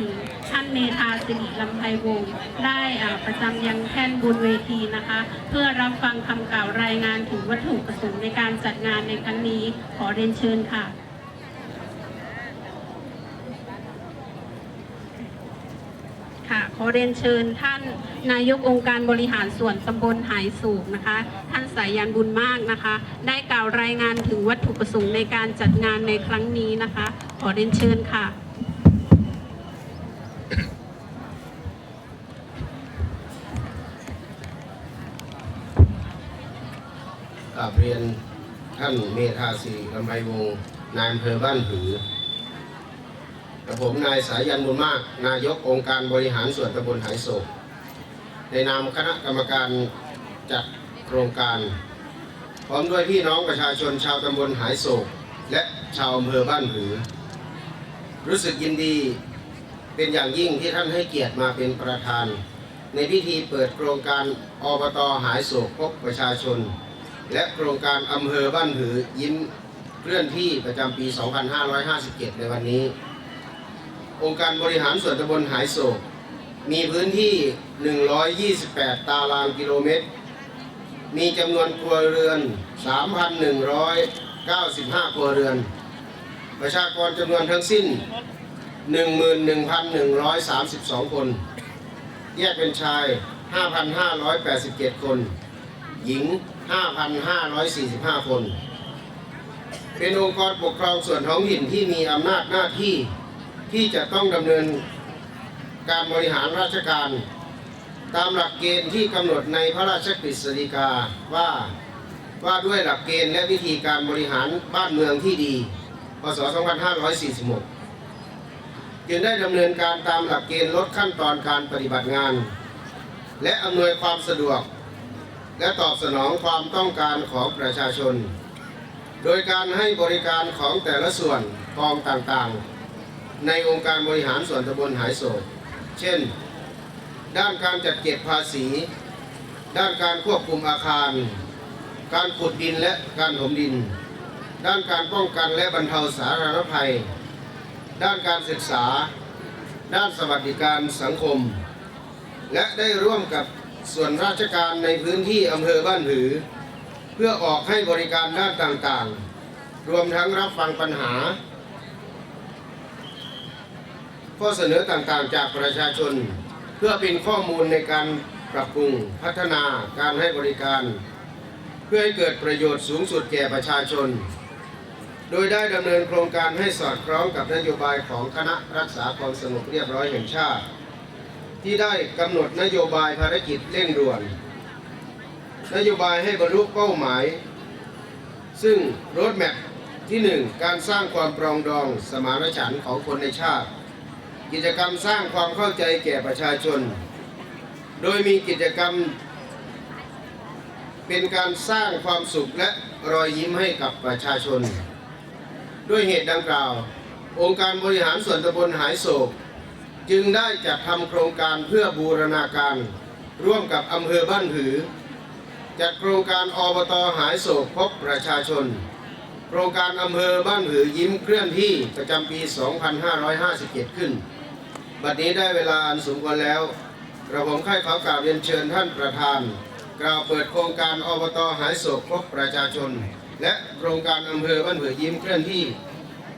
ือท่านเมธาสิริลำไพวงศ์ได้ประจำยังแท่นบนเวทีนะคะ เพื่อรับฟังคำกล่าวรายงานถึงวัตถุประสงค์ในการจัดงานในครั้งนี้ขอเรียนเชิญค่ะค่ะขอเรียนเชิญท่านนายกองค์การบริหารส่วนตำบลหายสูงนะคะ ท่านสายันบุญมากนะคะ ได้กล่าวรายงานถึงวัตถุประสงค์ในการจัดงานในครั้งนี้นะคะ ขอเรียนเชิญค่ะ กราบเรียนท่านเมธาศิริลำไพวงศ์นายอำเภอบ้านผือกับผมนายสายันบุญมาก นายกองค์การบริหารส่วนตำบลหายโศกในนามคณะกรรมการจัดโครงการ พร้อมด้วยพี่น้องประชาชนชาวตำบลหายโศก และชาวอำเภอบ้านผือ รู้สึกยินดี เป็นอย่างยิ่งที่ท่านให้เกียรติมาเป็นประธาน ในพิธีเปิดโครงการอบตหายโศกพบประชาชน และโครงการอำเภอบ้านหือยิ้มเคลื่อนที่ประจำปี 2557 ในวันนี้ องค์การบริหารส่วนตำบลหายโศก มีพื้นที่ 128 ตารางกิโลเมตร มีจำนวนครัวเรือน 3,195 ครัวเรือน ประชากรจำนวนทั้งสิ้น 11,132 คน แยกเป็นชาย 5,587 คน หญิง 5,545 คน เป็นองค์กรปกครองส่วนท้องถิ่นที่มีอำนาจหน้าที่ที่จะต้องดำเนินการบริหารราชการ ตามหลักเกณฑ์ที่กำหนดในพระราชกฤษฎีกาว่าว่าด้วยหลักเกณฑ์และวิธีการบริหารบ้านเมืองที่ดี พศ 2546 จึงได้ดำเนินการตามหลักเกณฑ์ลดขั้นตอนการปฏิบัติงาน และอำนวยความสะดวก และตอบสนองความต้องการของประชาชน โดยการให้บริการของแต่ละส่วนกองต่างๆ ในองค์การบริหารส่วนตำบลหายโศก เช่น ด้านการจัดเก็บภาษี ด้านการควบคุมอาคาร การขุดดินและการถมดิน ด้านการป้องกันและบรรเทาสาธารณภัย ด้านการศึกษา ด้านสวัสดิการสังคม และได้ร่วมกับส่วนราชการในพื้นที่อำเภอบ้านหือ เพื่อออกให้บริการด้านต่างๆ รวมทั้งรับฟังปัญหา ข้อเสนอต่างๆจากประชาชน เพื่อเป็นข้อมูลในการปรับปรุงพัฒนาการให้บริการ เพื่อให้เกิดประโยชน์สูงสุดแก่ประชาชน โดยได้ดำเนินโครงการให้สอดคล้องกับนโยบายของคณะรักษาความสงบเรียบร้อยแห่งชาติ ที่ได้กำหนดนโยบายภารกิจเร่งด่วน นโยบายให้บรรลุเป้าหมาย ซึ่งรถแมพที่ 1 การสร้างความปรองดองสมานฉันท์ของคนในชาติ กิจกรรมสร้างความเข้าใจแก่ประชาชน โดยมีกิจกรรม เป็นการสร้างความสุขและรอยยิ้มให้กับประชาชน ด้วยเหตุดังกล่าว องค์การบริหารส่วนตำบลหายโศก จึงได้จัดทำโครงการเพื่อบูรณาการ ร่วมกับอำเภอบ้านผือ จัดโครงการอบตหายโศกพบประชาชน โครงการอำเภอบ้านผือยิ้มเคลื่อนที่ประจำปี 2557 ขึ้น บัดนี้ได้เวลาอันสมควรแล้วกระผมค่ายขอกราบเรียนเชิญท่านประธาน กล่าวเปิดโครงการอบตหายโศกพบประชาชน และโครงการอำเภอบ้านเผือยิ้มเคลื่อนที่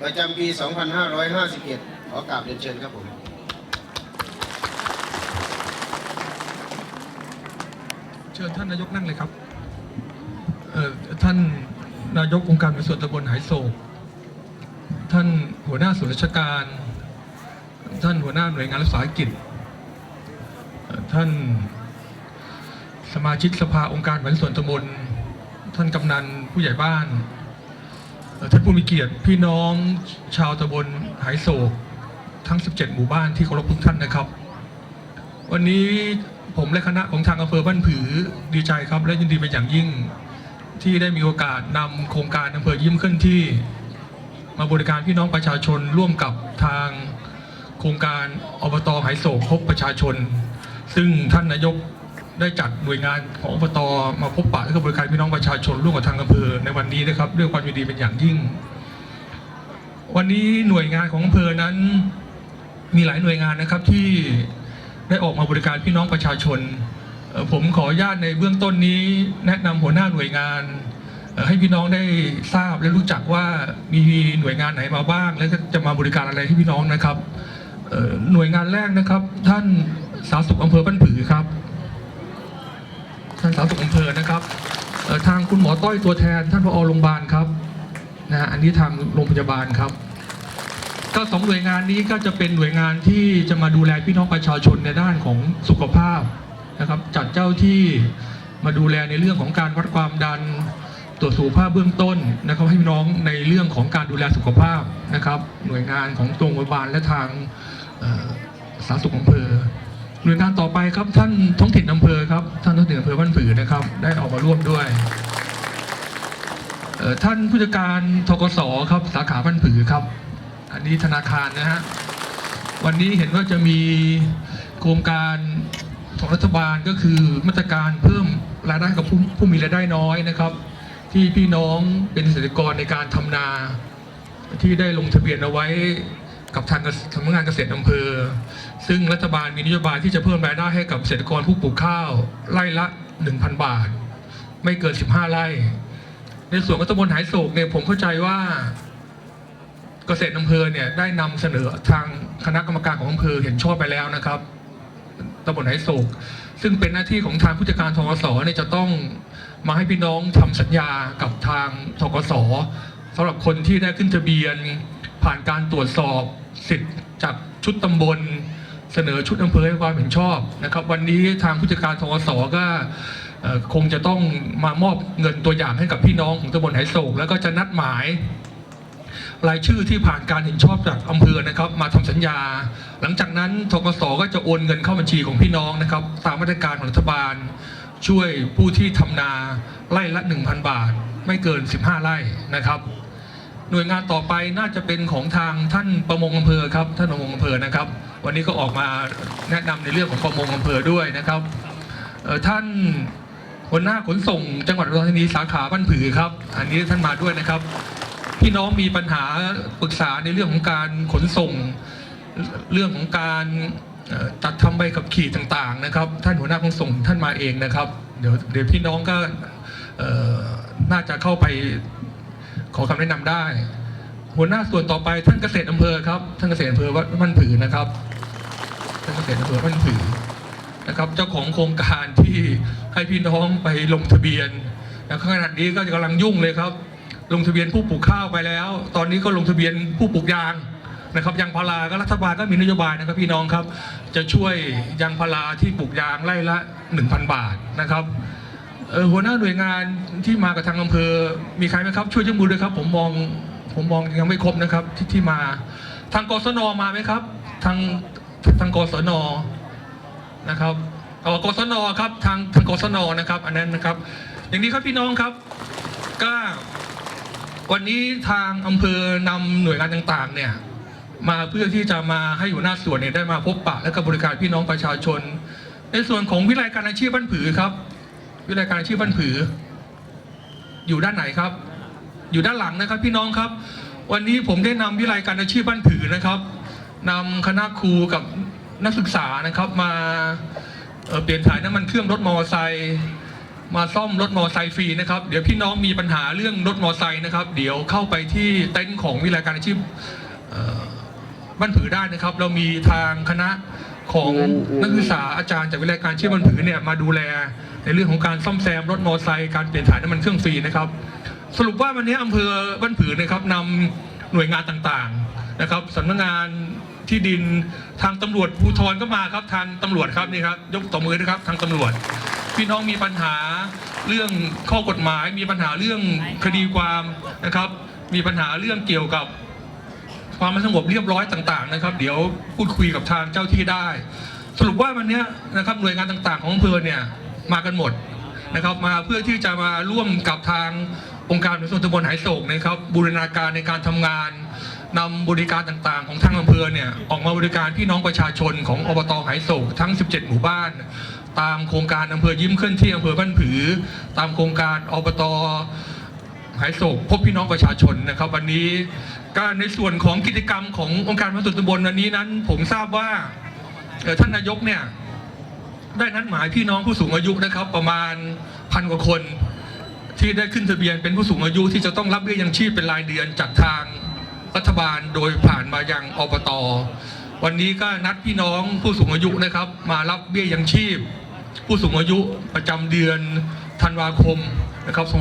ประจำปี 2551 ขอกราบเรียนเชิญครับผม เชิญท่านนายกนั่งเลยครับ เอ่อ ท่านนายกองค์การบริหารส่วนตำบลหายโศก ท่านหัวหน้าส่วนราชการ ท่านหัวหน้าหน่วยงานรักษากิจ ท่านสมาชิกสภาองค์การบริหารส่วนตำบล ท่านกำนันผู้ใหญ่บ้าน ท่านผู้มีเกียรติพี่น้องชาวตำบลหายโศก ทั้ง 17 หมู่บ้านที่เคารพทุกท่านนะครับ วันนี้ผมและคณะของทางอำเภอบ้านผือดีใจครับ และยินดีเป็นอย่างยิ่งที่ได้มีโอกาสนำโครงการอำเภอยิ้มเคลื่อนที่ มาบริการพี่น้องประชาชนร่วมกับทางโครงการอบตหายโศกพบประชาชน ซึ่งท่านนายก ได้จัดหน่วยงานของอบตมาพบปะและบริการพี่น้องประชาชนร่วมกับทางอำเภอในวันนี้นะครับด้วยความยินดีเป็นอย่างยิ่ง วันนี้หน่วยงานของอำเภอนั้นมีหลายหน่วยงานนะครับที่ได้ออกมาบริการพี่น้องประชาชน ผมขออนุญาตในเบื้องต้นนี้ แนะนำหัวหน้าหน่วยงาน ให้พี่น้องได้ทราบและรู้จักว่ามีหน่วยงานไหนมาบ้าง และจะมาบริการอะไรให้พี่น้องนะครับหน่วยงานแรกนะครับ ท่านสาธารณสุขอำเภอบ้านผือครับ สาธารณสุขอำเภอนะครับทางคุณหมอต้อยตัวแทน ท่านผอโรงพยาบาลครับนะฮะอันนี้ทางโรงพยาบาลครับ ก็สองหน่วยงานนี้ก็จะเป็นหน่วยงานที่จะมาดูแลพี่น้องประชาชนในด้านของสุขภาพนะครับ จัดเจ้าที่มาดูแลในเรื่องของการวัดความดันตรวจสุขภาพเบื้องต้นนะครับให้พี่น้องในเรื่องของการดูแลสุขภาพนะครับ หน่วยงานของโรงพยาบาลและทางสาธารณสุขอำเภอ หน่วยงานต่อไปครับท่านท้องถิ่นอำเภอครับท่านท้องถิ่นอำเภอบ้านผือนะครับ ได้ออกมาร่วมด้วยท่านผู้จัดการทกสครับสาขาบ้านผือครับ อันนี้ธนาคารนะฮะวันนี้เห็นว่าจะมีโครงการของรัฐบาลก็คือมาตรการเพิ่มรายได้กับผู้ผู้มีรายได้น้อยนะครับ ที่พี่น้องเป็นเกษตรกรในการทำนา ที่ได้ลงทะเบียนเอาไว้ กับทางกษสำนักงานเกษตรอำเภอ ซึ่งรัฐบาลมีนโยบายที่จะเพิ่มรายได้ให้กับเกษตรกรผู้ปลูกข้าวไร่ละ 1,000 บาท ไม่เกิน 15 ไร่ ในส่วนของตำบลหายโศกเนี่ยผมเข้าใจว่าเกษตรอำเภอเนี่ยได้นำเสนอทางคณะกรรมการของอำเภอเห็นชอบไปแล้วนะครับตำบลไหโศก ซึ่งเป็นหน้าที่ของทางผู้จัดการทกสเนี่ยจะต้องมาให้พี่น้องทำสัญญากับทางทกสสำหรับคนที่ได้ขึ้นทะเบียน ผ่านการตรวจสอบ สิทธิ์จากชุดตำบล เสนอชุดอำเภอให้ความเห็นชอบนะครับ วันนี้ทางผู้จัดการทกสก็คงจะต้องมามอบเงินตัวอย่างให้กับพี่น้องของตำบลไหโศกแล้วก็จะนัดหมายรายชื่อที่ผ่านการเห็นชอบจากอำเภอนะครับ มาทำสัญญา หลังจากนั้นทกสก็จะโอนเงินเข้าบัญชีของพี่น้องนะครับ ตามมาตรการของรัฐบาล ช่วยผู้ที่ทำนาไร่ละ 1,000 บาท ไม่เกิน 15 ไร่นะครับ หน่วยงานต่อไปน่าจะเป็นของทางท่านประมงอำเภอครับท่านประมงอำเภอนะครับ วันนี้ก็ออกมาแนะนำในเรื่องของประมงอำเภอด้วยนะครับท่านหัวหน้าขนส่งจังหวัดอุดรธานีสาขาบ้านผือครับ อันนี้ท่านมาด้วยนะครับ พี่น้องมีปัญหาปรึกษาในเรื่องของการขนส่งเรื่องของการเอ่อจัดทำใบขับขี่ต่างๆนะครับ ท่านหัวหน้าขนส่งท่านมาเองนะครับ เดี๋ยวเดี๋ยวพี่น้องก็น่าจะเข้าไป ขอคำแนะนำได้ หัวหน้าส่วนต่อไปท่านเกษตรอำเภอครับ ท่านเกษตรอำเภอบ้านผือนะครับท่านเกษตรอำเภอบ้านผือนะครับ เจ้าของโครงการที่ให้พี่น้องไปลงทะเบียนแล้วขณะนี้ก็กำลังยุ่งเลยครับ ลงทะเบียนผู้ปลูกข้าวไปแล้ว ตอนนี้ก็ลงทะเบียนผู้ปลูกยางนะครับยางพาราก็รัฐบาลก็มีนโยบายนะครับพี่น้องครับ จะช่วยยางพาราที่ปลูกยางไร่ละ 1,000 บาทนะครับ หัวหน้าหน่วยงานที่มากับทางอำเภอ มีใครไหมครับ ช่วยยกมือด้วยครับ ผมมองผมมองยังไม่ครบนะครับที่ที่มา ทางกศนมาไหมครับ ทางทางกศนนะครับเออกศนครับทางทางกศนนะครับ อันนั้นนะครับ อย่างนี้ครับพี่น้องครับก็วันนี้ทางอำเภอนำหน่วยงานต่างๆ เนี่ย มาเพื่อที่จะมาให้อยู่หน้าส่วนเนี่ยได้มาพบปะและก็บริการพี่น้องประชาชน ในส่วนของวิไลการอาชีพบ้านผือครับ วิไลการอาชีพบ้านผือ อยู่ด้านไหนครับ อยู่ด้านหลังนะครับ พี่น้องครับ วันนี้ผมได้นำวิไลการอาชีพบ้านผือนะครับนำคณะครูกับนักศึกษานะครับมาเอ่อเปลี่ยนถ่ายน้ำมันเครื่องรถมอเตอร์ไซค์มาซ่อมรถมอไซค์ฟรีนะครับ เดี๋ยวพี่น้องมีปัญหาเรื่องรถมอไซค์นะครับ เดี๋ยวเข้าไปที่เต็นท์ของวิทยาการอาชีพเอ่อบ้านผือได้นะครับ เรามีทางคณะของนักศึกษาอาจารย์จากวิทยาการอาชีพบ้านผือเนี่ยมาดูแล ในเรื่องของการซ่อมแซมรถมอเตอร์ไซค์การเปลี่ยนถ่ายน้ำมันเครื่องฟรีนะครับ สรุปว่าวันนี้อำเภอบ้านผือนะครับนำหน่วยงานต่างๆนะครับสำนักงานที่ดินทางตำรวจภูธรก็มาครับทางตำรวจครับนี่ครับยกต่อมือนะครับทางตำรวจ พี่น้องมีปัญหาเรื่องข้อกฎหมาย มีปัญหาเรื่องคดีความนะครับ มีปัญหาเรื่องเกี่ยวกับความไม่สงบเรียบร้อยต่างๆนะครับ เดี๋ยวพูดคุยกับทางเจ้าที่ได้ สรุปว่าวันนี้นะครับหน่วยงานต่างๆ ของอำเภอเนี่ย มากันหมดนะครับมาเพื่อที่จะมาร่วมกับทางองค์การส่วนตำบลหายโศกนะครับบูรณาการในการทำงานนำบริการต่างๆ ของทางอำเภอเนี่ยออกมาบริการพี่น้องประชาชนของอบตหายโศกทั้ง 17 หมู่บ้าน ตามโครงการอำเภอยิ้มเคลื่อนที่อำเภอบ้านผือ ตามโครงการอบตหายโศกพบพี่น้องประชาชนนะครับ วันนี้ก็ในส่วนของกิจกรรมขององค์การบริหารส่วนตำบลวันนี้นั้น ผมทราบว่าท่านนายกเนี่ย ได้นัดหมายพี่น้องผู้สูงอายุนะครับ ประมาณพันกว่าคน ที่ได้ขึ้นทะเบียนเป็นผู้สูงอายุที่จะต้องรับเบี้ยยังชีพเป็นรายเดือนจากทางรัฐบาลโดยผ่านมายังอบต วันนี้ก็นัดพี่น้องผู้สูงอายุนะครับ มารับเบี้ยยังชีพ ผู้สูงอายุประจำเดือนธันวาคมนะครับ2557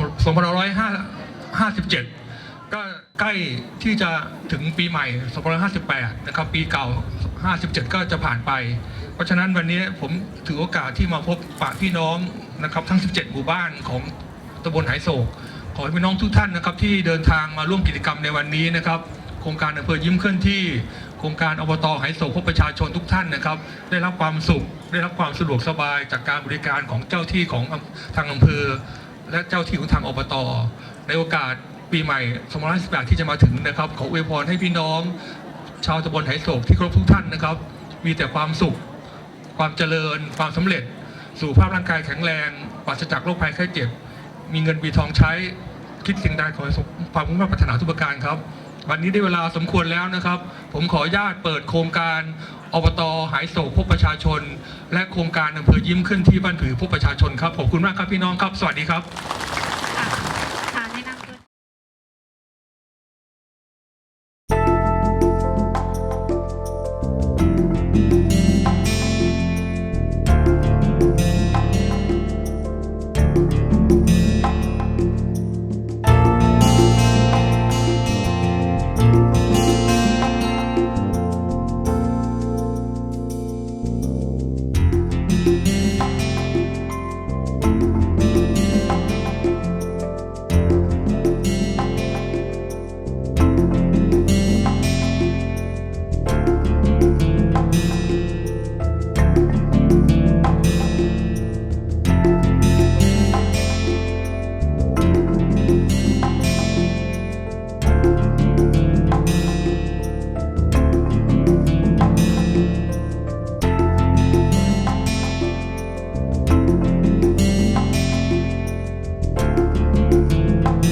ก็ใกล้ที่จะถึงปีใหม่2558 นะครับ ปีเก่า 57 ก็จะผ่านไป เพราะฉะนั้นวันนี้ผมถือโอกาสที่มาพบปะพี่น้องนะครับ ทั้ง 17 หมู่บ้านของตำบลไหโศก ขอให้พี่น้องทุกท่านนะครับ ที่เดินทางมาร่วมกิจกรรมในวันนี้นะครับ โครงการอำเภอยิ้มเคลื่อนที่ โครงการอบตไหโศกพบประชาชนทุกท่านนะครับ ได้รับความสุข ได้รับความสะดวกสบายจากการบริการของเจ้าที่ของทางอำเภอ และเจ้าที่ของทางอบต ในโอกาสปีใหม่2518ที่จะมาถึงนะครับ ขออวยพรให้พี่น้อง ชาวตำบลไหโศกที่เคารพทุกท่านนะครับ มีแต่ความสุข ความเจริญ ความสำเร็จสุขภาพร่างกายแข็งแรงปราศจากโรคภัยไข้เจ็บ มีเงินมีทองใช้ คิดสิ่งใดขอให้สมความมุ่งมั่นปรารถนาทุกประการครับ วันนี้ได้เวลาสมควรแล้วนะครับ ผมขออนุญาตเปิดโครงการอบตหายโศกพบประชาชน และโครงการอำเภอยิ้มขึ้นที่บ้านผือพบประชาชนครับขอบคุณมากครับพี่น้องครับ สวัสดีครับ